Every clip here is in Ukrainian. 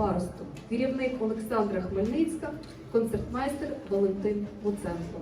Паросту, керівник Олександра Хмельницька, концертмайстер Валентин Луценко.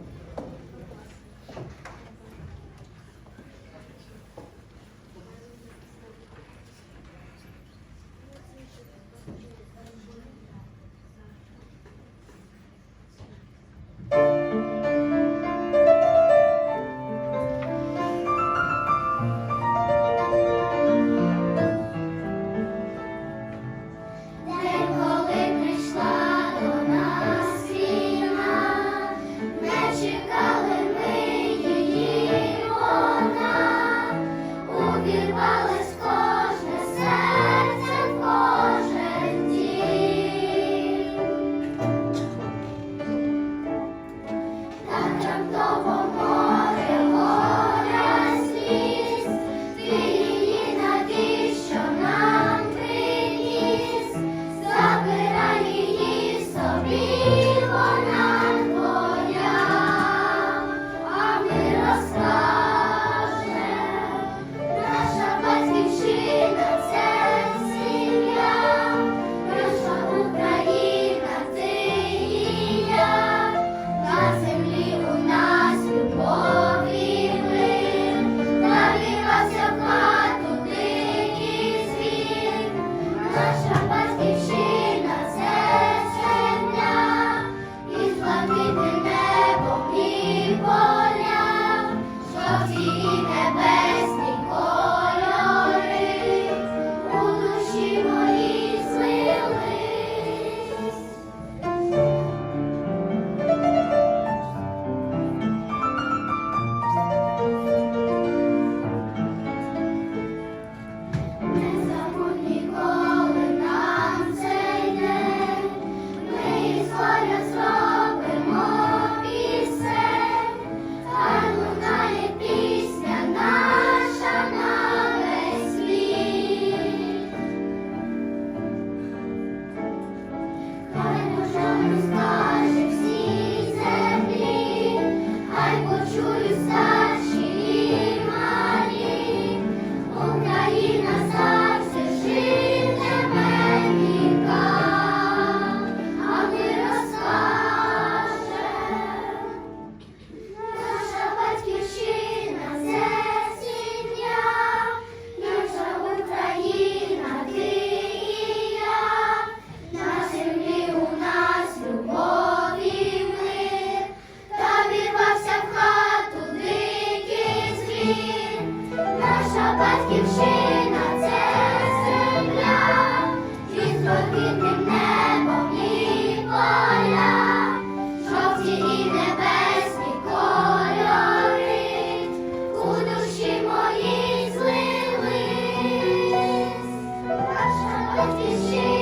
What is she?